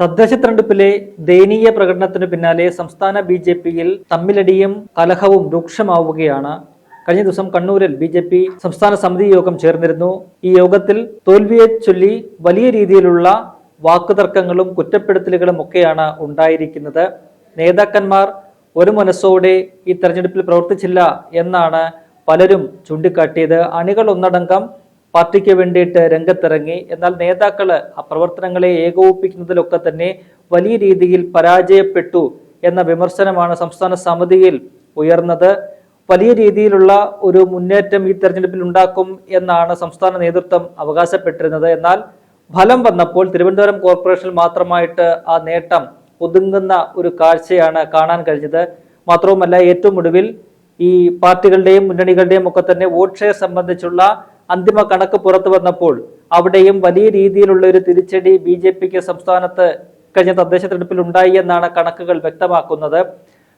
തദ്ദേശ തെരഞ്ഞെടുപ്പിലെ ദയനീയ പ്രകടനത്തിന് പിന്നാലെ സംസ്ഥാന ബി ജെ പിയിൽ തമ്മിലടിയും കലഹവും രൂക്ഷമാവുകയാണ്. കഴിഞ്ഞ ദിവസം കണ്ണൂരിൽ ബി ജെ പി സംസ്ഥാന സമിതി യോഗം ചേർന്നിരുന്നു. ഈ യോഗത്തിൽ തോൽവിയെ ചൊല്ലി വലിയ രീതിയിലുള്ള വാക്കുതർക്കങ്ങളും കുറ്റപ്പെടുത്തലുകളും ഒക്കെയാണ് ഉണ്ടായിരിക്കുന്നത്. നേതാക്കന്മാർ ഒരു മനസ്സോടെ ഈ തെരഞ്ഞെടുപ്പിൽ പ്രവർത്തിച്ചില്ല എന്നാണ് പലരും ചൂണ്ടിക്കാട്ടിയത്. അണികൾ ഒന്നടങ്കം പാർട്ടിക്ക് വേണ്ടിയിട്ട് രംഗത്തിറങ്ങി. എന്നാൽ നേതാക്കൾ ആ പ്രവർത്തനങ്ങളെ ഏകോപിപ്പിക്കുന്നതിലൊക്കെ തന്നെ വലിയ രീതിയിൽ പരാജയപ്പെട്ടു എന്ന വിമർശനമാണ് സംസ്ഥാന സമിതിയിൽ ഉയർന്നത്. വലിയ രീതിയിലുള്ള ഒരു മുന്നേറ്റം ഈ തെരഞ്ഞെടുപ്പിൽ ഉണ്ടാക്കും എന്നാണ് സംസ്ഥാന നേതൃത്വം അവകാശപ്പെട്ടിരുന്നത്. എന്നാൽ ഫലം വന്നപ്പോൾ തിരുവനന്തപുരം കോർപ്പറേഷനിൽ മാത്രമായിട്ട് ആ നേട്ടം ഒതുങ്ങുന്ന ഒരു കാഴ്ചയാണ് കാണാൻ കഴിഞ്ഞത്. മാത്രവുമല്ല ഏറ്റവും ഒടുവിൽ ഈ പാർട്ടികളുടെയും മുന്നണികളുടെയും ഒക്കെ തന്നെ വോട്ട് ഷെയർ സംബന്ധിച്ചുള്ള അന്തിമ കണക്ക് പുറത്തു വന്നപ്പോൾ അവിടെയും വലിയ രീതിയിലുള്ള ഒരു തിരിച്ചടി ബി ജെ പിക്ക് സംസ്ഥാനത്ത് കഴിഞ്ഞ തദ്ദേശ തെരഞ്ഞെടുപ്പിൽ ഉണ്ടായി എന്നാണ് കണക്കുകൾ വ്യക്തമാക്കുന്നത്.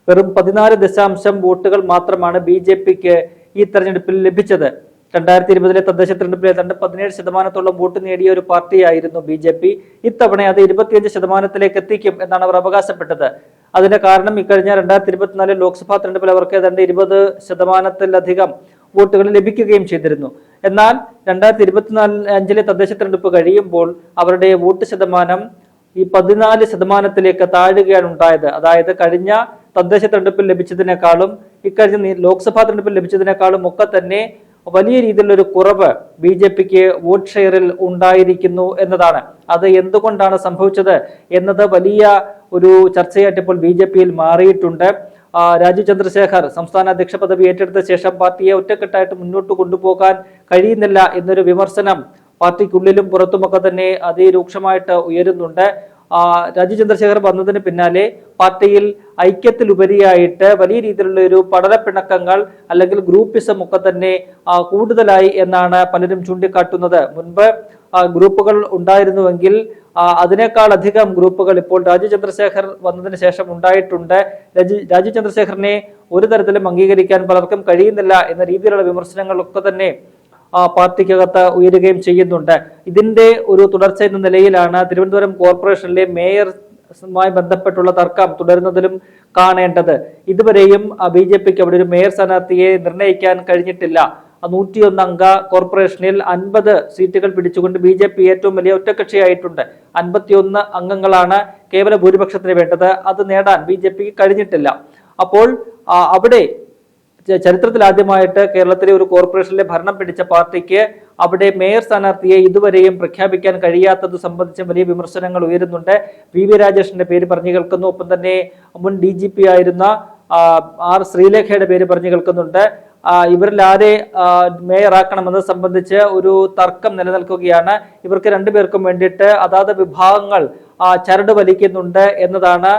വെറും പതിനാല് ദശാംശം വോട്ടുകൾ മാത്രമാണ് ബി ജെ പിക്ക് ഈ തെരഞ്ഞെടുപ്പിൽ ലഭിച്ചത്. രണ്ടായിരത്തി ഇരുപതിലെ തദ്ദേശ തെരഞ്ഞെടുപ്പിൽ ഏതാണ്ട് പതിനേഴ് ശതമാനത്തോളം വോട്ട് നേടിയ ഒരു പാർട്ടിയായിരുന്നു ബി ജെ പി. ഇത്തവണ അത് ഇരുപത്തിയഞ്ച് ശതമാനത്തിലേക്ക് എത്തിക്കും എന്നാണ് അവർ അവകാശപ്പെട്ടത്. അതിന്റെ കാരണം ഇക്കഴിഞ്ഞ രണ്ടായിരത്തി ഇരുപത്തിനാല് ലോക്സഭാ തെരഞ്ഞെടുപ്പിൽ അവർക്ക് ഏതാണ്ട് ഇരുപത് ശതമാനത്തിലധികം വോട്ടുകൾ ലഭിക്കുകയും ചെയ്തിരുന്നു. എന്നാൽ രണ്ടായിരത്തി ഇരുപത്തിനാല് അഞ്ചിലെ തദ്ദേശ തെരഞ്ഞെടുപ്പ് കഴിയുമ്പോൾ അവരുടെ വോട്ട് ശതമാനം ഈ പതിനാല് ശതമാനത്തിലേക്ക് താഴുകയാണ് ഉണ്ടായത്. അതായത് കഴിഞ്ഞ തദ്ദേശ തെരഞ്ഞെടുപ്പിൽ ലഭിച്ചതിനേക്കാളും ഇക്കഴിഞ്ഞ ലോക്സഭാ തെരഞ്ഞെടുപ്പിൽ ലഭിച്ചതിനേക്കാളും ഒക്കെ തന്നെ വലിയ രീതിയിലുള്ള ഒരു കുറവ് ബി ജെ പിക്ക് വോട്ട് ഷെയറിൽ ഉണ്ടായിരിക്കുന്നു എന്നതാണ്. അത് എന്തുകൊണ്ടാണ് സംഭവിച്ചത് എന്നത് വലിയ ഒരു ചർച്ചയായിട്ട് ഇപ്പോൾ ബി ജെ പിയിൽ മാറിയിട്ടുണ്ട്. രാജീവ് ചന്ദ്രശേഖർ സംസ്ഥാന അധ്യക്ഷ പദവി ഏറ്റെടുത്ത ശേഷം പാർട്ടിയെ ഒറ്റക്കെട്ടായിട്ട് മുന്നോട്ട് കൊണ്ടുപോകാൻ കഴിയുന്നില്ല എന്നൊരു വിമർശനം പാർട്ടിക്കുള്ളിലും പുറത്തുമൊക്കെ തന്നെ അതിരൂക്ഷമായിട്ട് ഉയരുന്നുണ്ട്. രാജീവ് ചന്ദ്രശേഖർ വന്നതിന് പിന്നാലെ പാർട്ടിയിൽ ഐക്യത്തിലുപരിയായിട്ട് വലിയ രീതിയിലുള്ള ഒരു പടലപ്പിണക്കങ്ങൾ അല്ലെങ്കിൽ ഗ്രൂപ്പിസം ഒക്കെ തന്നെ കൂടുതലായി എന്നാണ് പലരും ചൂണ്ടിക്കാട്ടുന്നത്. മുൻപ് ഗ്രൂപ്പുകൾ ഉണ്ടായിരുന്നുവെങ്കിൽ അതിനേക്കാൾ അധികം ഗ്രൂപ്പുകൾ ഇപ്പോൾ രാജീവ് ചന്ദ്രശേഖർ വന്നതിന് ശേഷം ഉണ്ടായിട്ടുണ്ട്. രാജീവ് ചന്ദ്രശേഖറിനെ ഒരു തരത്തിലും അംഗീകരിക്കാൻ പലർക്കും കഴിയുന്നില്ല എന്ന രീതിയിലുള്ള വിമർശനങ്ങളൊക്കെ തന്നെ പാർട്ടിക്കകത്ത് ഉയരുകയും ചെയ്യുന്നുണ്ട്. ഇതിന്റെ ഒരു തുടർച്ച എന്ന നിലയിലാണ് തിരുവനന്തപുരം കോർപ്പറേഷനിലെ മേയർ മായി ബന്ധപ്പെട്ടുള്ള തർക്കം തുടരുന്നതിലും കാണേണ്ടത്. ഇതുവരെയും ബി ജെ പിക്ക് അവിടെ ഒരു മേയർ സ്ഥാനാർത്ഥിയെ നിർണയിക്കാൻ കഴിഞ്ഞിട്ടില്ല. നൂറ്റിയൊന്ന് അംഗ കോർപ്പറേഷനിൽ അൻപത് സീറ്റുകൾ പിടിച്ചുകൊണ്ട് ബി ജെ പി ഏറ്റവും വലിയ ഒറ്റക്കക്ഷിയായിട്ടുണ്ട്. അൻപത്തിയൊന്ന് അംഗങ്ങളാണ് കേവല ഭൂരിപക്ഷത്തിന് വേണ്ടത്. അത് നേടാൻ ബി ജെ പിക്ക് കഴിഞ്ഞിട്ടില്ല. അപ്പോൾ അവിടെ ചരിത്രത്തിൽ ആദ്യമായിട്ട് കേരളത്തിലെ ഒരു കോർപ്പറേഷനിലെ ഭരണം പിടിച്ച പാർട്ടിക്ക് അവിടെ മേയർ സ്ഥാനാർത്ഥിയെ ഇതുവരെയും പ്രഖ്യാപിക്കാൻ കഴിയാത്തത് സംബന്ധിച്ച് വലിയ വിമർശനങ്ങൾ ഉയരുന്നുണ്ട്. P V. രാജേഷിന്റെ പേര് പറഞ്ഞു കേൾക്കുന്നു. ഒപ്പം തന്നെ മുൻ ഡി ജി പി ആയിരുന്ന ആർ ശ്രീലേഖയുടെ പേര് പറഞ്ഞു കേൾക്കുന്നുണ്ട്. ഇവരിൽ ആരെ മേയറാക്കണമെന്നത് സംബന്ധിച്ച് ഒരു തർക്കം നിലനിൽക്കുകയാണ്. ഇവർക്ക് രണ്ടുപേർക്കും വേണ്ടിയിട്ട് അതാത് വിഭാഗങ്ങൾ ചരട് വലിക്കുന്നുണ്ട് എന്നതാണ്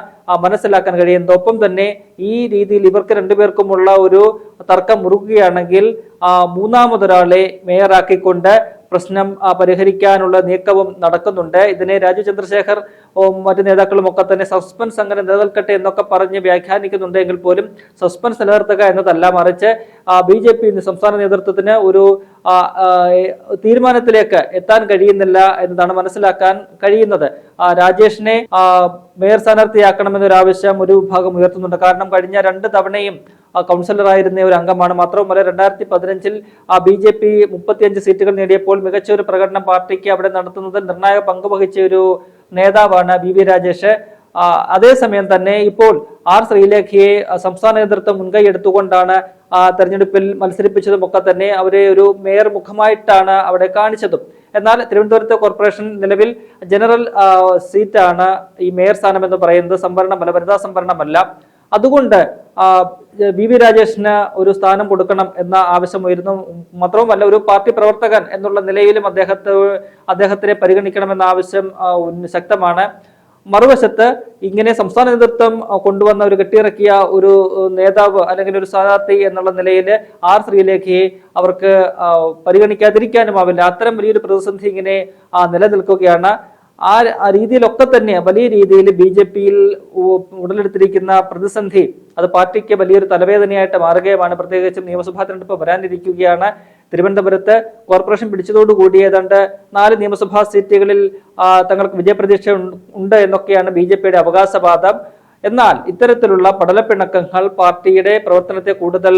മനസ്സിലാക്കാൻ കഴിയുന്നത്. ഒപ്പം തന്നെ ഈ രീതിയിൽ ഇവർക്ക് രണ്ടുപേർക്കുമുള്ള ഒരു തർക്കം മുറുകുകയാണെങ്കിൽ മൂന്നാമതൊരാളെ മേയറാക്കിക്കൊണ്ട് പ്രശ്നം പരിഹരിക്കാനുള്ള നീക്കവും നടക്കുന്നുണ്ട്. ഇതിനെ രാജു ചന്ദ്രശേഖർ മറ്റു നേതാക്കളും ഒക്കെ തന്നെ സസ്പെൻസ് അങ്ങനെ നിലനിൽക്കട്ടെ എന്നൊക്കെ പറഞ്ഞ് വ്യാഖ്യാനിക്കുന്നുണ്ട്. എങ്കിൽ പോലും സസ്പെൻസ് നിലനിർത്തുക എന്നതല്ല മറിച്ച് ബി ജെ പി സംസ്ഥാന നേതൃത്വത്തിന് ഒരു തീരുമാനത്തിലേക്ക് എത്താൻ കഴിയുന്നില്ല എന്നതാണ് മനസ്സിലാക്കാൻ കഴിയുന്നത്. രാജേഷിനെ മേയർ സ്ഥാനാർത്ഥിയാക്കണമെന്നൊരു ആവശ്യം ഒരു വിഭാഗം ഉയർത്തുന്നുണ്ട്. കാരണം കഴിഞ്ഞ രണ്ട് തവണയും കൗൺസിലറായിരുന്ന ഒരു അംഗമാണ്. മാത്രവുമല്ല രണ്ടായിരത്തി പതിനഞ്ചിൽ ബി ജെ പി മുപ്പത്തിയഞ്ച് സീറ്റുകൾ നേടിയപ്പോൾ മികച്ച ഒരു പ്രകടനം പാർട്ടിക്ക് അവിടെ നടത്തുന്നതിൽ നിർണായക പങ്കുവഹിച്ച ഒരു നേതാവാണ് ബി വി രാജേഷ്. അതേസമയം തന്നെ ഇപ്പോൾ ആർ ശ്രീലേഖയെ സംസ്ഥാന നേതൃത്വം മുൻകൈ എടുത്തുകൊണ്ടാണ് തെരഞ്ഞെടുപ്പിൽ മത്സരിപ്പിച്ചതും ഒക്കെ തന്നെ അവരെ ഒരു മേയർ മുഖമായിട്ടാണ് അവിടെ കാണിച്ചതും. എന്നാൽ തിരുവനന്തപുരത്ത് കോർപ്പറേഷൻ നിലവിൽ ജനറൽ സീറ്റാണ് ഈ മേയർ സ്ഥാനം എന്ന് പറയുന്നത് സംവരണമല്ല വനിതാ സംവരണമല്ല. അതുകൊണ്ട് ബി വി രാജേഷിന് ഒരു സ്ഥാനം കൊടുക്കണം എന്ന ആവശ്യം ഉയരുന്നു മാത്രവുമല്ല ഒരു പാർട്ടി പ്രവർത്തകൻ എന്നുള്ള നിലയിലും അദ്ദേഹത്തെ അദ്ദേഹത്തിനെ പരിഗണിക്കണമെന്ന ആവശ്യം ശക്തമാണ്. മറുവശത്ത് ഇങ്ങനെ സംസ്ഥാന നേതൃത്വം കൊണ്ടുവന്ന ഒരു കെട്ടിയിറക്കിയ ഒരു നേതാവ് അല്ലെങ്കിൽ ഒരു സ്ഥാനാർത്ഥി എന്നുള്ള നിലയിൽ ആർ ശ്രീലേഖയെ അവർക്ക് ആ, പരിഗണിക്കാതിരിക്കാനും ആവില്ല അത്തരം വലിയൊരു പ്രതിസന്ധി ഇങ്ങനെ നിലനിൽക്കുകയാണ്. ആ രീതിയിലൊക്കെ തന്നെ വലിയ രീതിയിൽ ബി ജെ പിയിൽ ഉടലെടുത്തിരിക്കുന്ന പ്രതിസന്ധി അത് പാർട്ടിക്ക് വലിയൊരു തലവേദനയായിട്ട് മാറുകയുമാണ്. പ്രത്യേകിച്ചും നിയമസഭാ തെരഞ്ഞെടുപ്പ് വരാനിരിക്കുകയാണ്. തിരുവനന്തപുരത്ത് കോർപ്പറേഷൻ പിടിച്ചതോടുകൂടി ഏതാണ്ട് നാല് നിയമസഭാ സീറ്റുകളിൽ തങ്ങൾക്ക് വിജയപ്രതീക്ഷ ഉണ്ട് എന്നൊക്കെയാണ് ബി ജെ പിയുടെ അവകാശവാദം. എന്നാൽ ഇത്തരത്തിലുള്ള പടലപ്പിണക്കങ്ങൾ പാർട്ടിയുടെ പ്രവർത്തനത്തെ കൂടുതൽ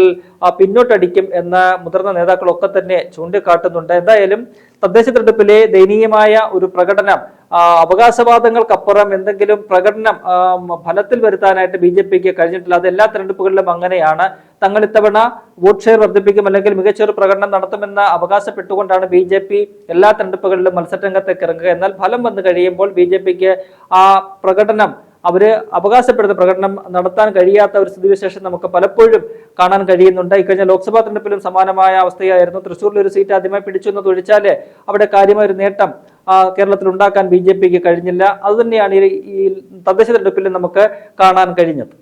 പിന്നോട്ടടിക്കും എന്ന് മുതിർന്ന നേതാക്കളൊക്കെ തന്നെ ചൂണ്ടിക്കാട്ടുന്നുണ്ട്. എന്തായാലും തദ്ദേശ തെരഞ്ഞെടുപ്പിലെ ദയനീയമായ ഒരു പ്രകടനം അവകാശവാദങ്ങൾക്കപ്പുറം എന്തെങ്കിലും പ്രകടനം ഫലത്തിൽ വരുത്താനായിട്ട് ബി ജെ പിക്ക് കഴിഞ്ഞിട്ടില്ല. അത് എല്ലാ തെരഞ്ഞെടുപ്പുകളിലും അങ്ങനെയാണ്. തങ്ങൾ ഇത്തവണ വോട്ട് ഷെയർ വർദ്ധിപ്പിക്കും അല്ലെങ്കിൽ മികച്ചൊരു പ്രകടനം നടത്തുമെന്ന് അവകാശപ്പെട്ടുകൊണ്ടാണ് ബി ജെ പി എല്ലാ തെരഞ്ഞെടുപ്പുകളിലും മത്സരരംഗത്തേക്ക് ഇറങ്ങുക. എന്നാൽ ഫലം വന്നു കഴിയുമ്പോൾ ബി ജെ പിക്ക് ആ പ്രകടനം അവർ അവകാശപ്പെടുന്ന പ്രകടനം നടത്താൻ കഴിയാത്ത ഒരു സ്ഥിതിവിശേഷം നമുക്ക് പലപ്പോഴും കാണാൻ കഴിയുന്നുണ്ട്. ഇക്കഴിഞ്ഞ ലോക്സഭാ തെരഞ്ഞെടുപ്പിലും സമാനമായ അവസ്ഥയായിരുന്നു. തൃശ്ശൂരിൽ ഒരു സീറ്റ് ആദ്യമായി പിടിച്ചു എന്ന് തൊഴിച്ചാൽ അവിടെ കാര്യമായ ഒരു നേട്ടം കേരളത്തിൽ ഉണ്ടാക്കാൻ ബി ജെ പിക്ക് കഴിഞ്ഞില്ല. അതുതന്നെയാണ് ഈ തദ്ദേശ തെരഞ്ഞെടുപ്പിലും നമുക്ക് കാണാൻ കഴിഞ്ഞത്.